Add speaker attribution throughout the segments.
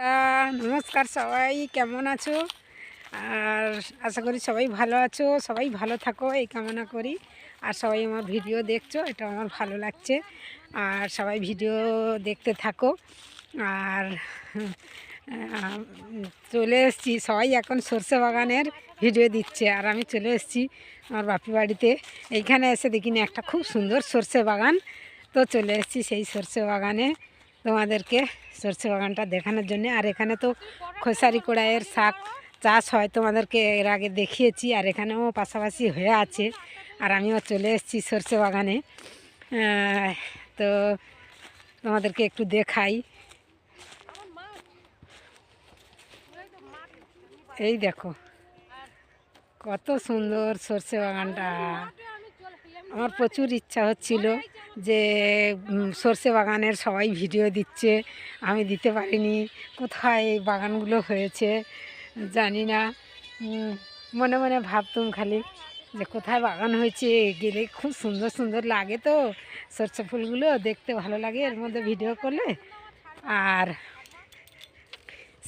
Speaker 1: নমস্কার সবাই, কেমন আছো? আর আশা করি সবাই ভালো আছো, সবাই ভালো থাকো, এই কামনা করি। আর সবাই আমার ভিডিও দেখছ এটা আমার ভালো লাগছে। আর সবাই ভিডিও দেখতে থাকো। আর, চলে এসেছি, সবাই এখন সর্ষে বাগানের ভিডিও দিচ্ছে। আর আমি চলে এসেছি আমার বাপি বাড়িতে। এইখানে এসে দেখিনি একটা খুব সুন্দর সর্ষে বাগান। তো চলে এসেছি সেই সর্ষে বাগানে। তোমাদেরকে সর্ষে বাগানটা দেখানোর জন্য। আর এখানে তো খোসারি কড়াইয়ের শাক চাষ হয়, তোমাদেরকে এর আগে দেখিয়েছি, আর এখানেও পাশাপাশি হয়ে আছে। আর আমিও চলে এসেছি সর্ষে বাগানে। তো তোমাদেরকে একটু দেখাই। এই দেখো, কত সুন্দর সর্ষে বাগানটা। আমার প্রচুর ইচ্ছা হচ্ছিল যে সর্ষে বাগানের সবাই ভিডিও দিচ্ছে। আমি দিতে পারিনি। কোথায় এই বাগানগুলো হয়েছে জানি না। মনে মনে ভাবতুম খালি যে, কোথায় বাগান হয়েছে? গেলে খুব সুন্দর সুন্দর লাগে তো সর্ষে ফুলগুলো। দেখতে ভালো লাগে এর মধ্যে ভিডিও করলে। আর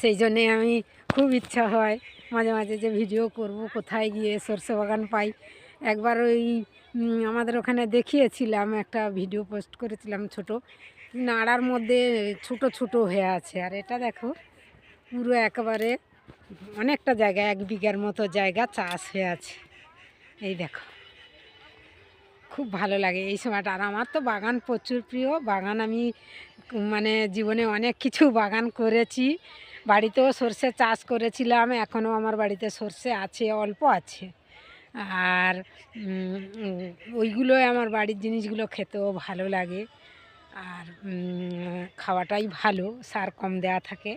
Speaker 1: সেই জন্যে আমি খুব ইচ্ছা হয় মাঝে মাঝে যে, ভিডিও করব, কোথায় গিয়ে সর্ষে বাগান পাই। একবার ওই আমাদের ওখানে দেখিয়েছিলাম, একটা ভিডিও পোস্ট করেছিলাম ছোট। নাড়ার মধ্যে ছোট ছোট হয়ে আছে। আর এটা দেখো, পুরো একেবারে অনেকটা জায়গা, এক বিঘার মতো জায়গা চাষ হয়ে আছে। এই দেখো, খুব ভালো লাগে এই সময়টা। আর আমার তো বাগান প্রচুর প্রিয়। বাগান আমি মানে জীবনে অনেক কিছু বাগান করেছি। বাড়িতেও সর্ষে চাষ করেছিলাম, এখনও আমার বাড়িতে সর্ষে আছে, অল্প আছে। আর ওইগুলোই আমার বাড়ির জিনিসগুলো খেতেও ভালো লাগে। আর খাওয়াটাই ভালো, সার কম দেওয়া থাকে।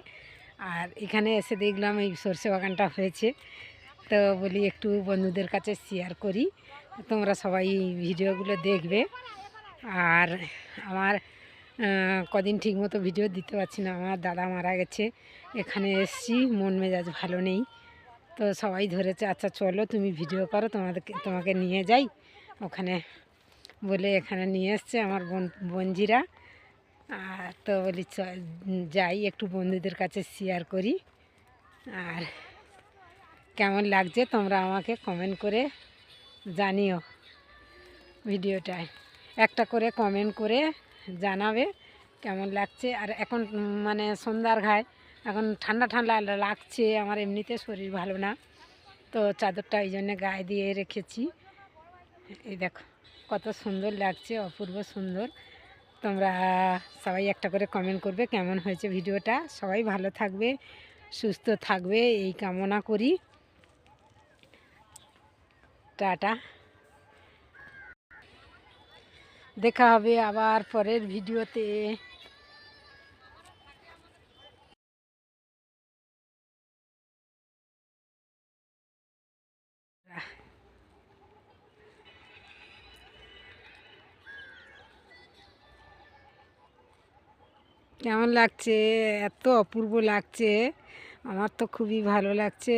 Speaker 1: আর এখানে এসে দেখলাম এই সর্ষে বাগানটা হয়েছে। তো বলি একটু বন্ধুদের কাছে শেয়ার করি। তোমরা সবাই ভিডিওগুলো দেখবে। আর আমার কদিন ঠিকমতো ভিডিও দিতে পারছি না। আমার দাদা মারা গেছে। এখানে এসছি, মন মেজাজ ভালো নেই। তো সবাই ধরেছে আচ্ছা চলো, তুমি ভিডিও করো, তোমাদেরকে, তোমাকে নিয়ে যাই। ওখানে বলে এখানে নিয়ে এসছে আমার বোন, বোনজিরা। আর তো বলি যাই, একটু বন্ধুদের কাছে শেয়ার করি। আর কেমন লাগছে তোমরা আমাকে কমেন্ট করে জানিও ভিডিওটায়। একটা করে কমেন্ট করে জানাবে কেমন লাগছে। আর এখন মানে সন্ধ্যার ঘায় এখন ঠান্ডা ঠান্ডা লাগছে, আমার এমনিতে শরীর ভালো না। তো চাদরটা এই জন্যে গায়ে দিয়ে রেখেছি। এই দেখো, কত সুন্দর লাগছে, অপূর্ব সুন্দর। তোমরা সবাই একটা করে কমেন্ট করবে কেমন হয়েছে ভিডিওটা। সবাই ভালো থাকবে, সুস্থ থাকবে, এই কামনা করি। টাটা। দেখা হবে আবার পরের ভিডিওতে। কেমন লাগছে? এত অপূর্ব লাগছে। আমার তো খুবই ভালো লাগছে।